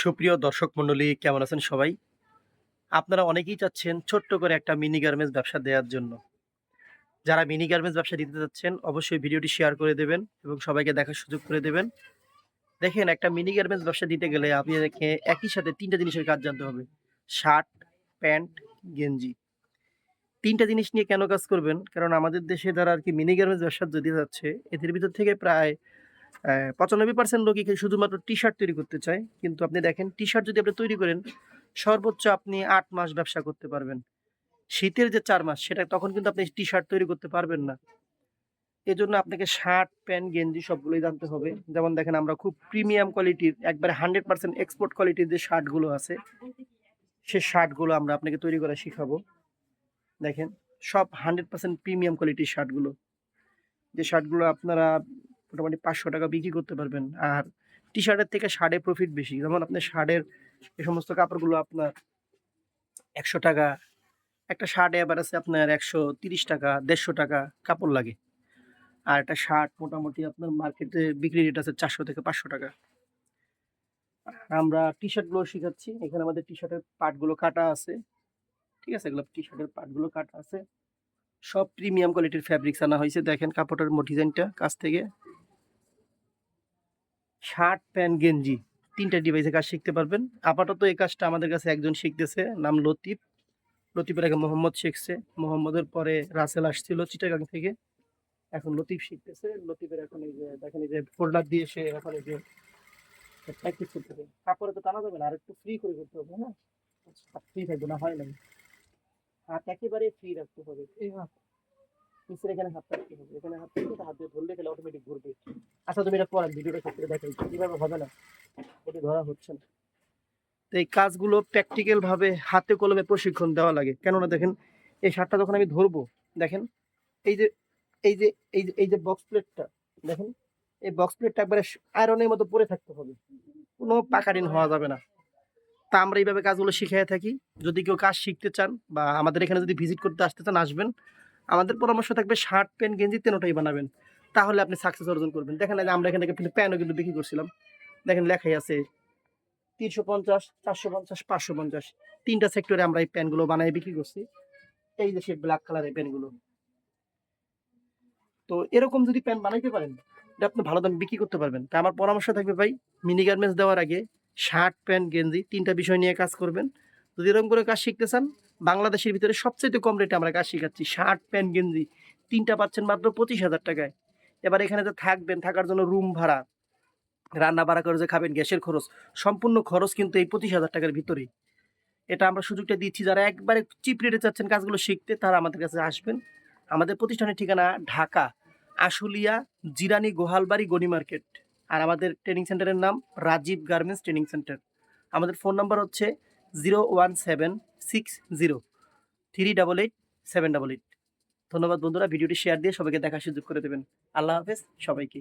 সুপ্রিয় দর্শক মণ্ডলী, কেমন আছেন সবাই? আপনারা অনেকেই চাচ্ছেন ছোট্ট করে একটা মিনি গার্মেন্টস ব্যবসা দেওয়ার জন্য। যারা মিনি গার্মেন্টস ব্যবসা দিতে চাচ্ছেন, অবশ্যই ভিডিওটি শেয়ার করে দেবেন এবং সবাইকে দেখার সুযোগ করে দেবেন। দেখেন, একটা মিনি গার্মেন্টস ব্যবসা দিতে গেলে আপনাদেরকে একই সাথে তিনটা জিনিসের কাজ জানতে হবে। শার্ট, প্যান্ট, গেঞ্জি। তিনটা জিনিস নিয়ে কেন কাজ করবেন? কারণ আমাদের দেশে যারা আর কি মিনি গার্মেন্টস ব্যবসা যদি যাচ্ছে, এদের ভিতর থেকে প্রায় পঁচানব্বই পার্সেন্ট লোকই শুধুমাত্র টি শার্ট তৈরি করতে চায়? কিন্তু আপনি দেখেন টি শার্ট যদি আপনি তৈরি করেন, সর্বোচ্চ আপনি আট মাস ব্যবসা করতে পারবেন। শীতের যে চার মাস, সেটা তখন কিন্তু আপনি টি শার্ট তৈরি করতে পারবেন না। এজন্য আপনাকে শার্ট, প্যান্ট, গেঞ্জি সবগুলোই জানতে হবে। যেমন দেখেন, আমরা খুব প্রিমিয়াম কোয়ালিটির একবারে হান্ড্রেড পার্সেন্ট এক্সপোর্ট কোয়ালিটির যে শার্টগুলো আছে, সে শার্টগুলো আমরা আপনাকে তৈরি করা শিখাবো। দেখেন, সব হান্ড্রেড পার্সেন্ট প্রিমিয়াম কোয়ালিটির শার্টগুলো। যে শার্টগুলো আপনারা মোটামুটি পাঁচশো টাকা বিক্রি করতে পারবেন। আর টি শার্টের থেকে শার্টে প্রফিট বেশি। যেমন আপনার শার্টের এই সমস্ত কাপড়গুলো আপনার একশো টাকা, একটা শার্ট এবার আছে আপনার একশো তিরিশ টাকা, দেড়শো টাকা কাপড় লাগে। আর একটা শার্ট মোটামুটি আপনার মার্কেটে বিক্রি রেট আছে চারশো থেকে পাঁচশো টাকা। আমরা টি শার্টগুলো শিখাচ্ছি। এখানে আমাদের টি শার্টের পার্টগুলো কাটা আছে। ঠিক আছে? এগুলো টি শার্টের পার্টগুলো কাটা আছে। সব প্রিমিয়াম কোয়ালিটির ফ্যাব্রিক্স আনা হয়েছে। দেখেন কাপড়ের ডিজাইনটা কাছ থেকে। শার্ট, প্যান্ট, গেঞ্জি তিনটা ডিভাইসে কাজ শিখতে পারবেন। আপাতত এই কাজটা আমাদের কাছে একজন শিখতেছে, নাম লতিফ। লতিফের আগে মোহাম্মদ শিখছে। মোহাম্মদের পরে রাসেল আসছিল চিটাগাং থেকে। এখন লতিফ শিখতেছে। লতিফের এখন এই যে, দেখেন এই যে ফোল্ডার দিয়ে সে এখন এই যে প্র্যাকটিস করতেছে। তারপরে তো টানা যাবে না আর একটু ফ্রি করে করতে হবে হ্যাঁ? ফ্রি থাকবে না, হয় না হাত একেবারে ফ্রি রাখতে হবে। নিচের এখানে হাত রাখতে হবে। এখানে হাত রাখতে হাত দিয়ে ধরলে গেলে অটোমেটিক ঘুরবে। আচ্ছা তুমি এটা পড়ান, ভিডিওটা ক্ষেত্রে দেখাই। কীভাবে হবে না? ওটি ধরা হচ্ছে না। তো এই কাজগুলো প্র্যাকটিক্যাল ভাবে হাতে কলমে প্রশিক্ষণ দেওয়া লাগে। কেননা দেখেন, এই শার্টটা যখন আমি ধরবো, দেখেন, এই যে এই যে এই যে এই যে বক্স প্লেটটা দেখেন, এই বক্স প্লেটটা একবারে আয়রনের মতো পরে থাকতে হবে। কোনো পাকারিন হওয়া যাবে না। তা আমরা এইভাবে কাজগুলো শিখিয়ে থাকি। যদি কেউ কাজ শিখতে চান বা আমাদের এখানে যদি ভিজিট করতে আসতে চান, আসবেন। আমাদের পরামর্শ থাকবে শার্ট, প্যান্ট, গেঞ্জি তেনোটাই বানাবেন। তাহলে আপনি সাকসেস অর্জন করবেন। দেখেন আমরা এখান থেকে কিন্তু প্যান্টও কিন্তু বিক্রি করছিলাম। দেখেন লেখাই আছে তিনশো পঞ্চাশ, চারশো পঞ্চাশ, পাঁচশো পঞ্চাশ। তিনটা সেক্টরে আমরা এই প্যান্টগুলো বানাই, বিক্রি করছি। এই যে সে ব্ল্যাক কালারের প্যান্টগুলো। তো এরকম যদি প্যান্ট বানাইতে পারেন, এটা আপনি ভালো দামে বিক্রি করতে পারবেন। তা আমার পরামর্শ থাকবে ভাই মিনি গার্মেন্টস দেওয়ার আগে শার্ট, প্যান্ট, গেঞ্জি তিনটা বিষয় নিয়ে কাজ করবেন। যদি এরকম করে কাজ শিখতে চান, বাংলাদেশের ভিতরে সবচেয়ে কম রেটে আমরা কাজ শিখাচ্ছি। শার্ট প্যান্ট গেঞ্জি, তিনটা পাচ্ছেন মাত্র পঁচিশ হাজার টাকায়। এবার এখানে যে থাকবেন, থাকার জন্য রুম ভাড়া, রান্না বাড়া করে যে খাবেন, গ্যাসের খরচ, সম্পূর্ণ খরচ কিন্তু এই পঁচিশ হাজার টাকার ভিতরেই। এটা আমরা সুযোগটা দিচ্ছি, যারা একবারে চিপ রেটে চাচ্ছেন কাজগুলো শিখতে, তারা আমাদের কাছে আসবেন। আমাদের প্রতিষ্ঠানের ঠিকানা ঢাকা, আশুলিয়া, জিরানি, গোহালবাড়ি, গনি মার্কেট। আর আমাদের ট্রেনিং সেন্টারের নাম রাজীব গার্মেন্টস ট্রেনিং সেন্টার আমাদের ফোন নাম্বার হচ্ছে zero one seven six zero. Three double eight seven double eight. ধন্যবাদ বন্ধুরা, ভিডিওটি শেয়ার দিয়ে সবাইকে দেখার সুযোগ করে দেবেন। আল্লাহ হাফেজ, সবাইকে।